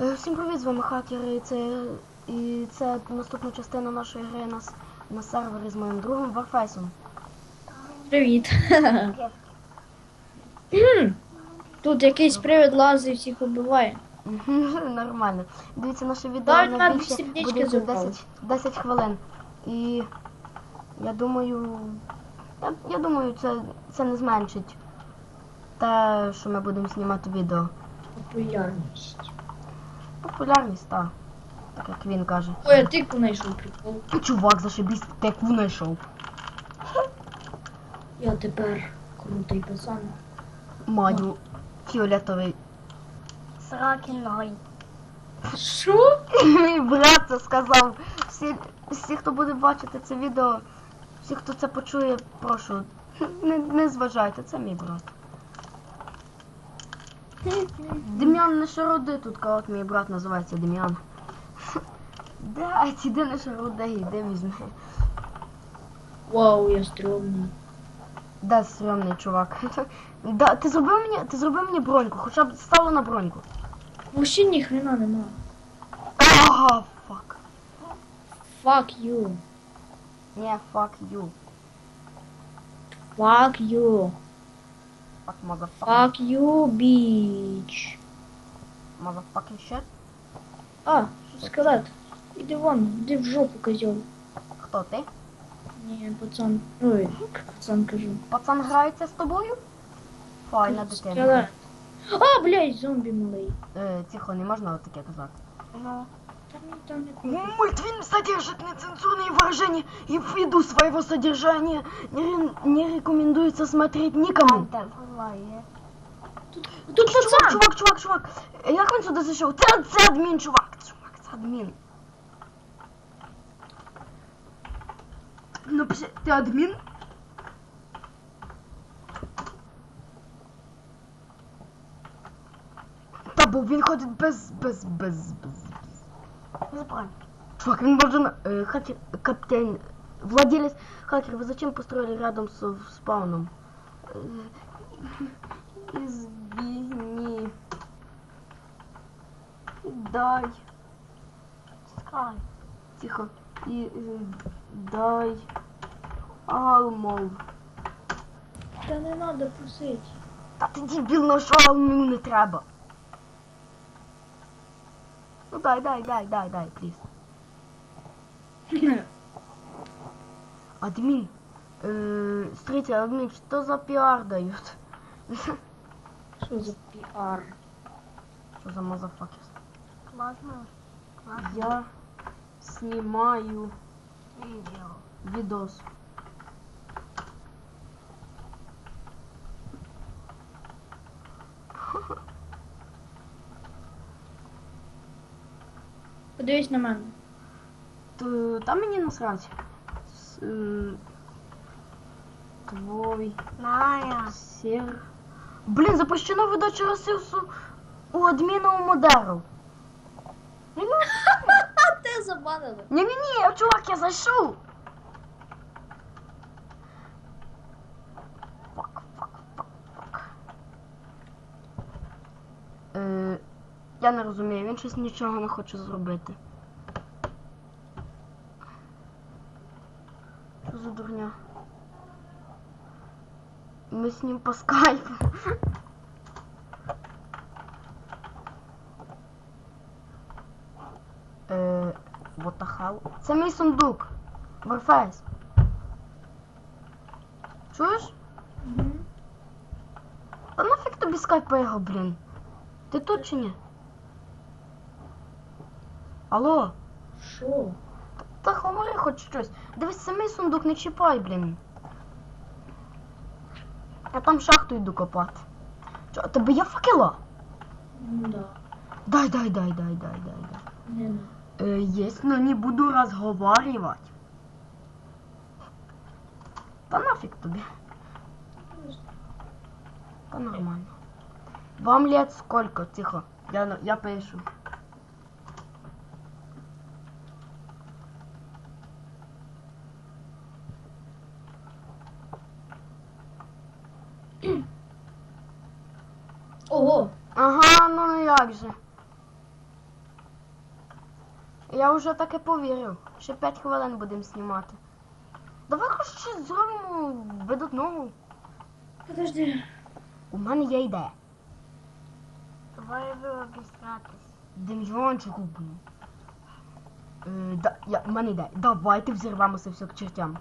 Всім привіт, з вами хакери. І це, і це наступна частина нашої гри на, на сервері з моїм другом Варфейсом. Привіт. Тут якийсь привид лазить і всіх убиває. Нормально. Дивіться наше відео Давай, на більше сердечки буде запали. 10, 10 хвилин. І я думаю. Я, я думаю, це, це не зменшить те, що ми будемо знімати відео. Популярність. Популярність, так. Так як він каже. Ой, а ти знайшов прикол. Чувак, зашибісь, ти яку знайшов. Я тепер крутий пацан. Маю фіолетовий Сракіной. Що? Мій брат це сказав. Всі, всі, хто буде бачити це відео, всі, хто це почує, прошу, не, не зважайте, це мій брат. Дем'ян не шароди тут, от мій брат називається Дем'ян. Да, іди не шароди, іди візьми. Вау, я стрьомний. Да, стрьомний чувак. Да, ти зробив мені, ти зробив мені броньку, хоча б стало на броньку. Вообще ні хрена нема. Ага, фак. Fuck you. Не, fuck you. Fuck you. Fuck motherfucker. Fuck you, bitch. Motherfucking shit. А, скелет. Іди вон, іди в жопу, козьол. Хто ти? Ні, пацан. Ой, пацан кажу. Пацан грається з тобою? Файна дитина. Скелет. А, блядь, зомбі малий. Е, тихо, не можна таке казати. Ну, Мультфильм содержит нецензурные выражения и ввиду своего содержания не, не рекомендуется смотреть никому. Тут, тут Чувак, чувак, чувак, чувак. Як він сюди зайшов? Це, це адмін, чувак. Чувак, це адмін. Напиши, ти адмін? Та бо він ходить без, без, без, без. Збрань. Чувак, може на... Э, хакер, капитан, владелец, хакер, вы зачем построили рядом с спауном? Э, Извини. Дай. Скай. Тихо. И э, дай. Алмов. Та не надо просити. Та ти дебіл, на що алму не треба? Ну дай, дай, дай, дай, дай, плиз. Админ. Э, смотрите, админ, что за пиар дают? Що за піар? Что за мазафакер? Класно. Класно. Я снимаю Відео. видос. Подивись на мене. Т- Там мені насрать. С- э, Твой Майя. сер... Блин, запущено выдача ресурсу у админа у модеру. А те забанили. Не-не-не, чувак, я зайшов. Фак, фак, фак, фак. Е, я не розумію, він щось нічого не хоче зробити. Що за дурня? Ми з ним по скайпу. Е, what the hell? Це мій сундук. Warface. Чуєш? Та нафіг тобі скайп поїхав, блін? Ти тут чи ні? Алло? Що? Та говори хоч щось. Дивись, мій сундук, не чіпай, блін. Я там шахту йду копати. Чо, тебе є факела? Ну да. Дай, дай, дай, дай, дай, дай, дай. Не, не. Э, есть, но не буду разговаривать. Да нафиг тебе. Да нормально. Вам лет сколько? Тихо. Я, я пишу. Ого! Ага, ну як же. Я вже таке повірив. Ще 5 хвилин будемо знімати. Давай хоч ще зробимо видатну. Подожди. У мене є ідея. Давай обістратись. Дем'йончику, блін. Е, да, я, у мене ідея. Давайте взірвемося все к чертям.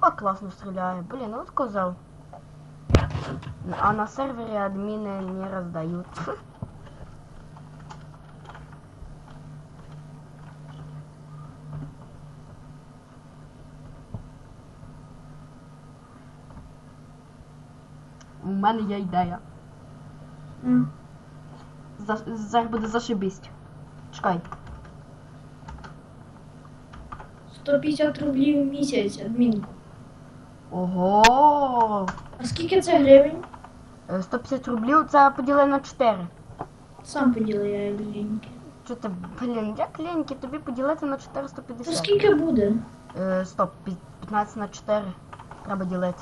О, класно стріляє. Блін, от козел. А на сервері адміни не роздають. У мене є ідея. За, зараз буде зашибість. Чекай. 150 рублів в місяць, адмінку. Ого! А скільки це гривень? Е, 150 рублів це поділи на 4. Сам поділи я ліньки. Що ти, блін, як леньки, тобі поділити на То 450. скільки буде? Е, стоп, 15 на 4. Треба ділити.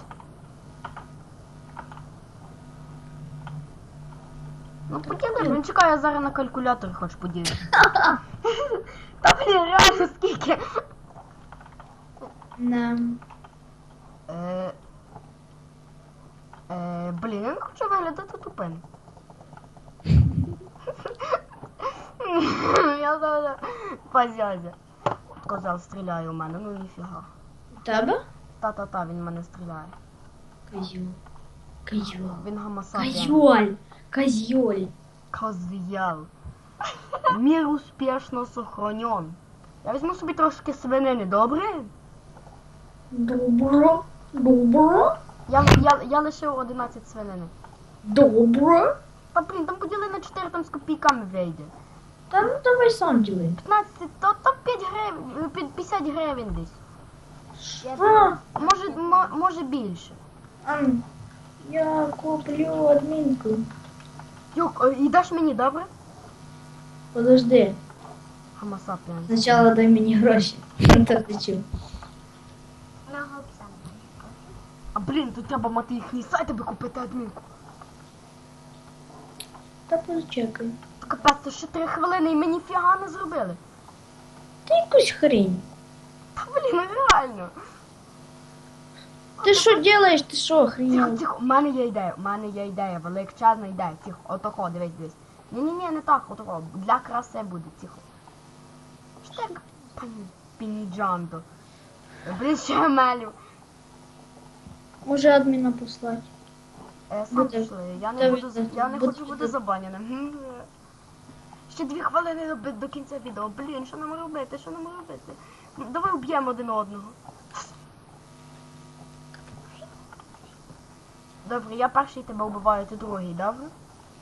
Ну поділи, блін, чекай, я зараз на калькуляторі хоч поділю. Та блін, реально скільки? На Е, е, блін, я не хочу виглядати тупим. я зараз позязя. Козел стріляє у мене, ну ніфіга. тебе? Та-та-та, він в мене стріляє. Козьол. Козьол. Він гамасапіан. Козьоль. Козьоль. Коз'ял. Мір успішно сохранен. Я візьму собі трошки свинини, добре? Добро. Добро. Я, я, я лишив 11 свинини. Добро. Та блін, там поділи на 4, там з копійками вийде. Та ну давай сам ділай. 15, то, то 5 гривень, під 50 гривень десь. А, Може, мо- може більше. ам, я куплю адмінку. Юк, е, і даш мені, добре? Подожди. Хамасапіан. Спочатку дай мені гроші. Та ти чув. А блін, тут треба мати їхній сайт, аби купити адмінку. Та почекай. То капець, то ще 3 хвилини і ми ніфіга не зробили. Та якусь хрень. Та блін, реально. Ти що делаєш? Ти що, Тихо, охренел? тихо, у мене є ідея, у мене є ідея, величезна ідея. Тихо, отако, дивись, дивись. Ні-ні-ні, не так, отако. Для краси буде, тихо. Штек. Пініджанто. Блін, ще мелю. Може адміна послати? Е, сам Буде. пішли. Я не Та буду, я не буде, хочу бути буде. забаненим. Гм. Ще дві хвилини до, до кінця відео. Блін, що нам робити? Що нам робити? Давай уб'ємо один одного. Добре, я перший тебе вбиваю, ти другий, добре?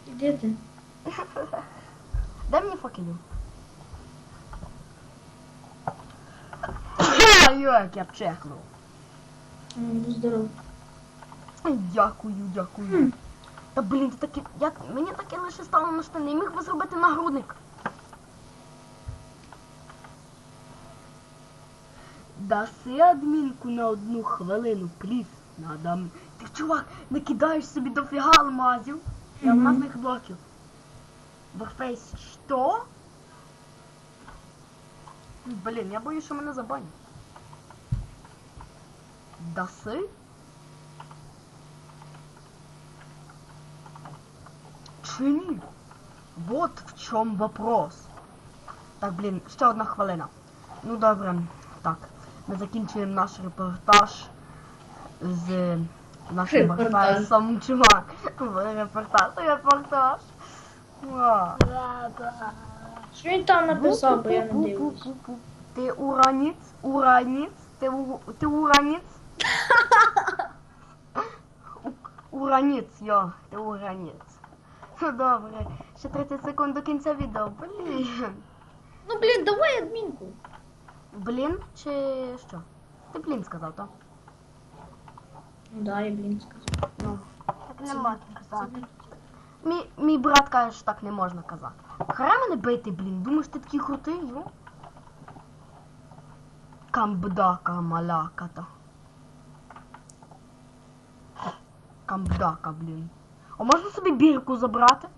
Де ти? Дай мені факелю. Як я б чекнув. М, будь Здоров. Ай, Дякую, дякую. Та блін, ти таки. Я, мені таке лише стало на штани. Міг би зробити нагрудник. Даси адмінку на одну хвилину, пліс. Надам. Ти чувак, накидаєш собі дофіга алмазів і алмазних блоків. Warface, що? Блін, я боюсь, що мене забанять. Даси? Чи ні? Вот в чому вопрос. Так, блін, ще одна хвилина. Ну добре, так. Ми закінчуємо наш репортаж з нашим Репортаж. Барфайсом, чувак. Репортаж, репортаж. Ва. Що він там написав, бо я не дивлюсь. Ти уранець, уранець, ти, у, ти уранець. Уранець, йо, ти уранець. Ну добре, ще 30 секунд до кінця відео. Блін. Ну блін, давай адмінку. Блін чи що? Ти блін сказав, так? Ну да, я блін сказав. Ну. Так не можна казати. Мій, мій брат каже, що так не можна казати. Хара мене бити, блін. Думаєш, ти такий крутий, ну? Камбдака маляката. Камбдака, блін. А можна собі бірку забрати?